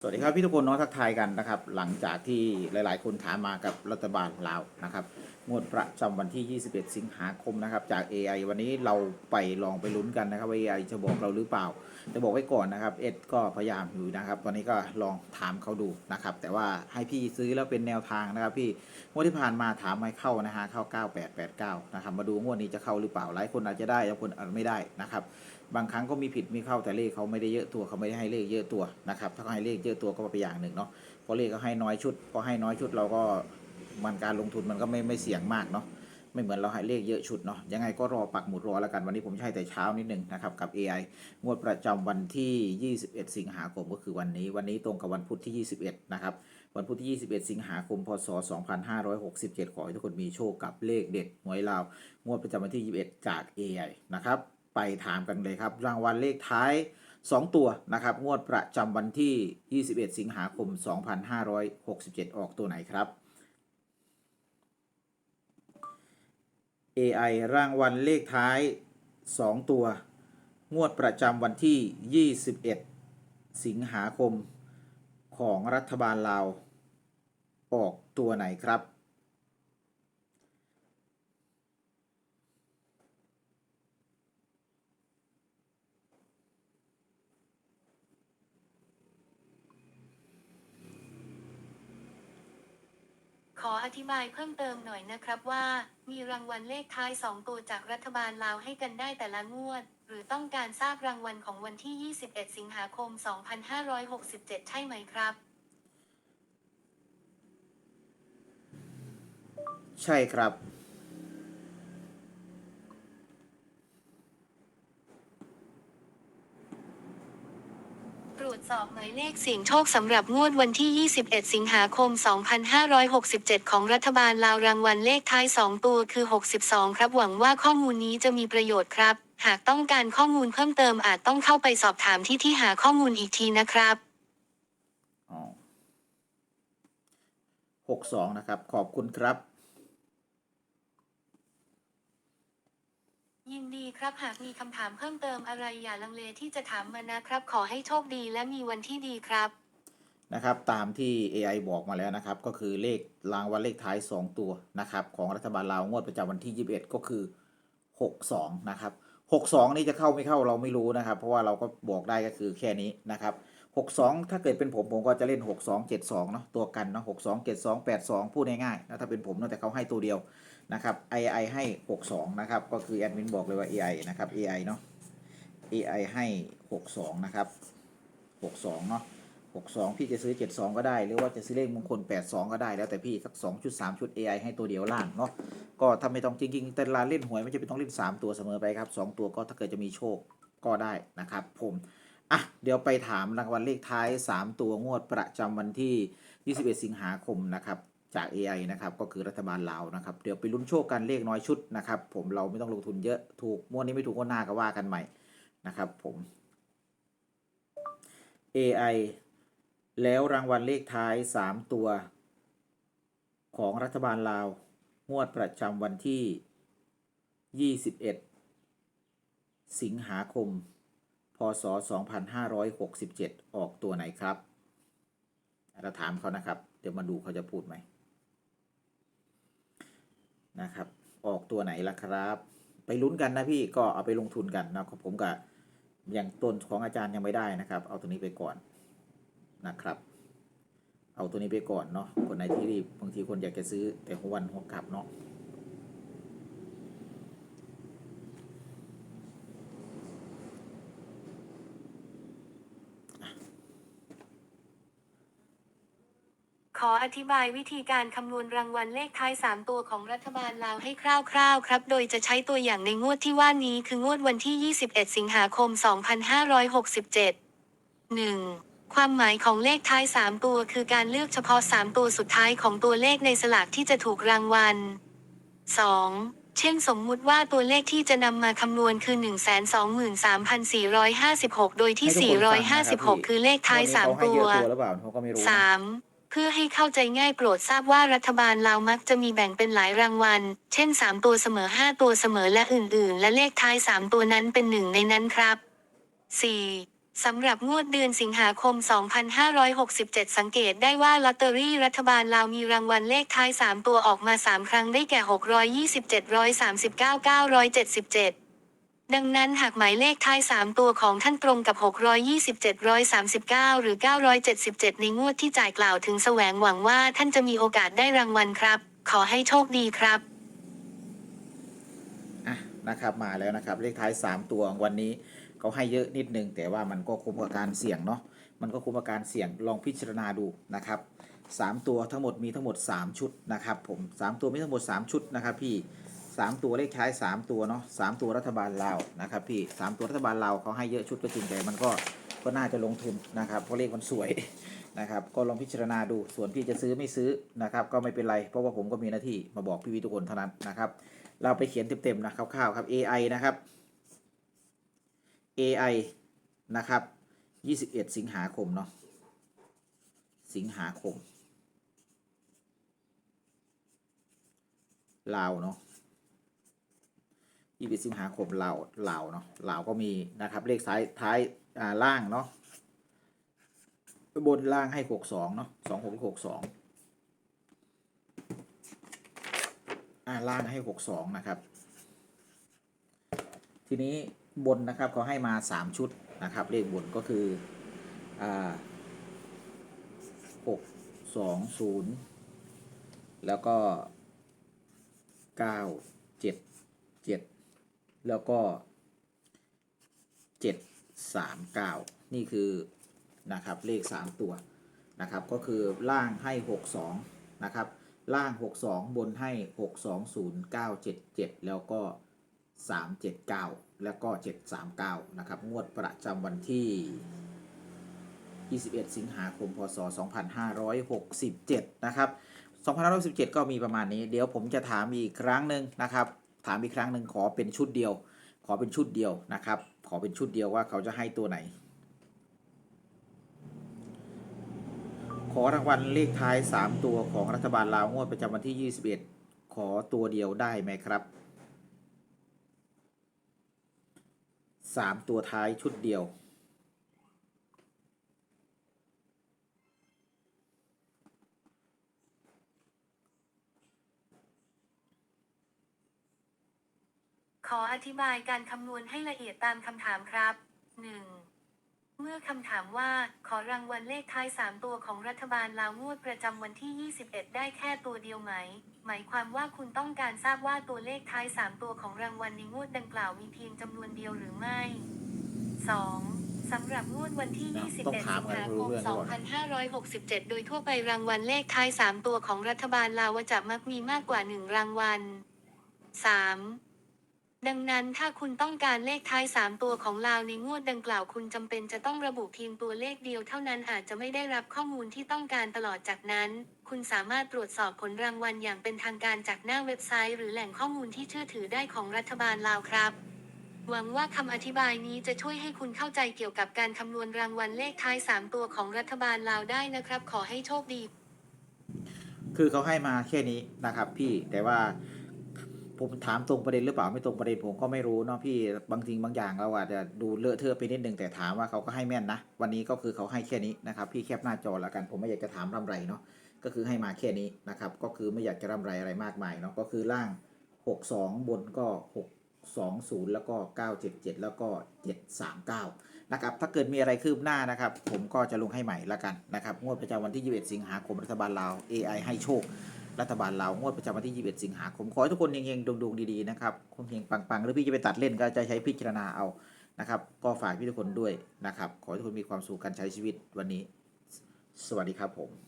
สวัสดีครับพี่ทุกคนน้องทักทายกันนะครับ หลังจากที่หลาย ๆ คนถามมากับรัฐบาลลาวนะครับงวดประจำวันที่ 21 สิงหาคมนะครับ จาก AI วันนี้เราไปลองไปลุ้นกันนะครับว่า AI จะบอกเราหรือเปล่า จะบอกไว้ก่อนนะครับ เอ็ดก็พยายามอยู่นะครับ ตอนนี้ก็ลองถามเขาดูนะครับ แต่ว่าให้พี่ซื้อแล้วเป็นแนวทางนะครับ พี่งวดที่ผ่านมาถามไม่เข้านะฮะเข้า 9889 นะครับ มาดูงวดนี้จะเข้าหรือเปล่า หลายคนอาจจะได้บางคนอาจไม่ได้นะครับ บางครั้งก็มีผิดมีเข้าแต่เลขเขาไม่ได้เยอะตัวเขาไม่ได้ให้เลขเยอะตัวนะครับ ถ้าเขาให้เลขเยอะตัวก็เป็นอย่างหนึ่งเนาะเพราะเลขเขาให้น้อยชุดพอให้น้อยชุดเราก็มันการลงทุนมันก็ไม่ไม่เสี่ยงมากเนาะไม่เหมือนเราให้เลขเยอะชุดเนาะยังไงก็รอปักหมุดรอแล้วกันวันนี้ผมให้แต่เช้านิดหนึ่งนะครับกับ AI งวดประจำวันที่ 21 สิงหาคมก็คือวันนี้ วันนี้ตรงกับวันพุธที่ 21 นะครับวันพุธที่ 21 สิงหาคม พศ 2567 ขอให้ทุกคนมีโชคกับเลขเด็ดหวยลาว งวดประจำวันที่ 21 จาก AI นะครับ ไปถามกันเลยครับ รางวัลเลขท้าย 2 ตัวนะครับ งวดประจำวันที่ 21 สิงหาคม 2567 ออกตัวไหนครับ AI รางวัลเลขท้าย 2 ตัว งวดประจำวันที่ 21 สิงหาคมของรัฐบาลลาว ออกตัวไหนครับ ขออธิบายเพิ่มเติมหน่อยนะครับว่า มีรางวัลเลขท้าย 2 ตัวจากรัฐบาลลาวให้กันได้แต่ละงวด หรือต้องการทราบรางวัลของวันที่ 21 สิงหาคม 2567 ใช่ไหมครับ ใช่ครับ ตรวจสอบหมายเลขเสี่ยงโชคสำหรับงวดวันที่ 21 สิงหาคม 2567 ของรัฐบาลลาวรางวัลเลขท้าย 2 ตัวคือ 62 ครับหวังว่าข้อมูลนี้จะมีประโยชน์ครับ หากต้องการข้อมูลเพิ่มเติมอาจต้องเข้าไปสอบถามที่ที่หาข้อมูลอีกทีนะครับอ๋อหกสองนะครับ ขอบคุณครับ ยินดี ครับ หากมีคำถามเพิ่มเติมอะไรอย่าลังเลที่จะถามมานะครับ ขอให้โชคดีและมีวันที่ดีครับ นะครับ ตามที่ AI บอกมาแล้วนะครับ ก็คือเลขรางวัลเลขท้าย 2 ตัวนะครับ ของรัฐบาลลาวงวดประจำวันที่ 21 ก็คือ 62 นะครับ 62 นี่จะเข้าไม่เข้าเราไม่รู้นะครับ เพราะว่าเราก็บอกได้ก็คือแค่นี้นะครับ 62 ถ้าเกิดเป็นผมผมก็จะเล่น 62 72 เนาะตัวกันเนาะ62 72 82 พูดง่ายๆนะถ้าเป็นผมเนาะแต่เขาให้ตัวเดียว นะครับ AI ให้ 62 นะครับ ก็คือแอดมินบอกเลยว่า AI นะครับ AI เนาะ AI ให้ 62 นะครับ 62 เนาะ 62 พี่จะซื้อ 72 ก็ได้ หรือว่าจะซื้อเลขมงคล 82 ก็ได้ แล้วแต่พี่สัก2ชุด3ชุด AI ให้ตัวเดียวล่างเนาะ ก็ถ้าไม่ต้องจริง ๆ แต่ลาเล่นหวยไม่จะเป็นต้องเล่น 3 ตัวเสมอไปครับ 2 ตัวก็ถ้าเกิดจะมีโชคก็ได้นะครับ ผมอะเดี๋ยวไปถามรางวัลเลขท้าย 3 ตัวงวดประจำวันที่ 21 สิงหาคมนะครับ จาก AI นะครับก็คือรัฐบาลลาวนะครับเดี๋ยวไปลุ้นโชคกันเลขน้อยชุดนะครับผมเราไม่ต้องลงทุนเยอะถูกงวดนี้ไม่ถูกงวดหน้าก็ว่ากันใหม่นะครับผม AI แล้วรางวัลเลขท้าย 3 ตัว ของรัฐบาลลาว งวดประจำวันที่ 21 สิงหาคม พศ 2567 ออกตัวไหนครับเราถามเขานะครับ เดี๋ยวมาดูเขาจะพูดไหม นะครับ ออกตัวไหนล่ะครับ ไปลุ้นกันนะพี่ก็เอาไปลงทุนกันนะครับผมกับอย่างต้นของอาจารย์ยังไม่ได้นะครับ เอาตัวนี้ไปก่อนนะครับ เอาตัวนี้ไปก่อนเนาะคนไหนที่รีบบางทีคนอยากจะซื้อแต่หัววันหัวกลับเนาะ ออธิบายวิธีการคำนวณรางวัลเลขท้าย 3 ตัวของรัฐบาลลาวให้คร่าวๆ ครับ โดยจะใช้ตัวอย่างในงวดที่ว่านี้คืองวดวันที่ 21 สิงหาคม 2567 1. ความหมายของเลขท้าย 3 ตัวคือการเลือกเฉพาะ 3 ตัวสุดท้ายของตัวเลขในสลากที่จะถูกรางวัล 2. เช่นสมมุติว่าตัวเลขที่จะนำมาคำนวณคือ 123,456 โดยที่ 456 คือเลขท้าย 3 ตัวงนนี้เขาให้เยอะตัวหรือเปล่าเขาก็ไม่รู้นะ 3. เพื่อให้เข้าใจง่ายโปรดทราบว่ารัฐบาลลาวมักจะมีแบ่งเป็นหลายรางวัล เช่น 3 ตัวเสมอ 5 ตัวเสมอและอื่นๆ และเลขท้าย 3 ตัวนั้นเป็นหนึ่งในนั้นครับ 4. สำหรับงวดเดือนสิงหาคม 2567 สังเกตได้ว่าลอตเตอรี่รัฐบาลลาวมีรางวัลเลขท้าย 3 ตัวออกมา 3 ครั้งได้แก่ 627 139 977 ดังนั้นหากหมายเลขท้าย 3 ตัวของท่านตรงกับ 627 139 หรือ 977 ในงวดที่จ่ายกล่าวถึงแสวงหวังว่าท่านจะมีโอกาสได้รางวัลครับ ขอให้โชคดีครับ อะนะครับมาแล้วนะครับเลขท้าย 3 ตัววันนี้เขาให้เยอะนิดนึง แต่ว่ามันก็คุ้มกับการเสี่ยงเนาะมันก็คุ้มกับการเสี่ยงลองพิจารณาดูนะครับสามตัวทั้งหมดมีทั้งหมด 3 ชุดนะครับผมสามตัวมีทั้งหมด 3 ชุดนะครับพี่ 3ตัวเลขท้าย3ตัวเนาะสามตัวรัฐบาลลาวนะครับพี่สามตัวรัฐบาลลาวเขาให้เยอะชุดก็จริงแต่มันก็ก็น่าจะลงทุนนะครับเพราะเลขมันสวยนะครับก็ลองพิจารณาดูส่วนพี่จะซื้อไม่ซื้อนะครับก็ไม่เป็นไร เพราะว่าผมก็มีหน้าที่มาบอกพี่วิทุกคนเท่านั้นนะครับเราไปเขียนเต็มๆนะคร่าวๆครับ AI นะครับ AI นะครับ21 สิงหาคมเนาะสิงหาคมลาวเนาะ 21สิงหาคมลาวลาเนาะลาวก็มีนะครับ เลขซ้ายท้ายอ่าล่างเนาะบนล่างให้62เนาะ26 62อ่าล่างให้62นะครับ ทีนี้บนนะครับเขาให้มา3ชุดนะครับ เลขบนก็คืออ่า6 2 0แล้วก็9 7 7 แล้วก็ 7 3 9 นี่คือนะครับเลข 3 ตัวนะครับก็คือล่างให้ 62 นะครับ ล่าง 62 บนให้ 620977 แล้วก็ 379 แล้วก็ 739 นะครับ งวดประจำวันที่ 21 สิงหาคม พศ 2567 นะครับ 2567 ก็มีประมาณนี้ เดี๋ยวผมจะถามอีกครั้งหนึ่งนะครับ ถามอีกครั้งหนึ่งขอเป็นชุดเดียว ขอเป็นชุดเดียวนะครับ ขอเป็นชุดเดียวว่าเขาจะให้ตัวไหน ขอรางวัลเลขท้าย 3 ตัวของรัฐบาลลาวงวดประจำวันที่ 21 ขอตัวเดียวได้ไหมครับ 3 ตัวท้ายชุดเดียว ขออธิบายการคำนวณให้ละเอียดตามคำถามครับ 1. เมื่อคำถามว่าขอรางวัลเลขท้าย 3 ตัวของรัฐบาลลาวงวดประจำวันที่ 21 ได้แค่ตัวเดียวไหม หมายความว่าคุณต้องการทราบว่าตัวเลขท้าย 3 ตัวของรางวัลในงวดดังกล่าวมีเพียงจำนวนเดียวหรือไม่ 2. สำหรับบงวดวันที่ต้อง21 สิงถามหาให้ครู้มเรื่องก่อน2567 โดยทั่วไปรางวัลเลขท้าย 3 ตัวของรัฐบาลลาวจะมักมีมากกว่า 1 รางวัล 3. ดังนั้นถ้าคุณต้องการเลขท้าย 3 ตัวของลาวในงวดดังกล่าวคุณจำเป็นจะต้องระบุเพียงตัวเลขเดียวเท่านั้นอาจจะไม่ได้รับข้อมูลที่ต้องการตลอดจากนั้น คุณสามารถตรวจสอบผลรางวัลอย่างเป็นทางการจากหน้าเว็บไซต์ หรือแหล่งข้อมูลที่เชื่อถือได้ของรัฐบาลลาวครับหวังว่าคำอธิบายนี้จะช่วยให้คุณเข้าใจเกี่ยวกับการคำนวณรางวัลเลขท้าย 3 ตัวของรัฐบาลลาวได้นะครับ ขอให้โชคดี คือเขาให้มาแค่นี้นะครับ พี่แต่ว่า ผมถามตรงประเด็นหรือเปล่าไม่ตรงประเด็นผมก็ไม่รู้เนาะพี่บางทีบางอย่างเราอาจจะดูเลอะเทอะไปนิดนึงแต่ถามว่าเขาก็ให้แม่นนะ วันนี้ก็คือเขาให้แค่นี้นะครับ พี่แคปหน้าจอแล้วกันผมไม่อยากจะถามร่ำไรเนาะก็คือให้มาแค่นี้นะครับ ก็คือไม่อยากจะร่ำไรอะไรมากมายเนาะก็คือล่าง 62 บนก็ 620 แล้วก็ 977 แล้วก็ 739 นะครับ ถ้าเกิดมีอะไรคืบหน้านะครับ ผมก็จะลงให้ใหม่ละกันนะครับงวดประจำวันที่ 21 สิงหาคมรัฐบาลลาว AI ให้โชค รัฐบาลลาวงวดประจำวันที่ 21 สิงหาคม ขอให้ทุกคนเฮงๆดวงๆดีๆนะครับคงเฮงปังๆ หรือพี่จะไปตัดเล่นก็จะใช้พิจารณาเอานะครับ ก็ฝากพี่ทุกคนด้วยนะครับ ขอให้ทุกคนมีความสุขการใช้ชีวิตวันนี้ สวัสดีครับผม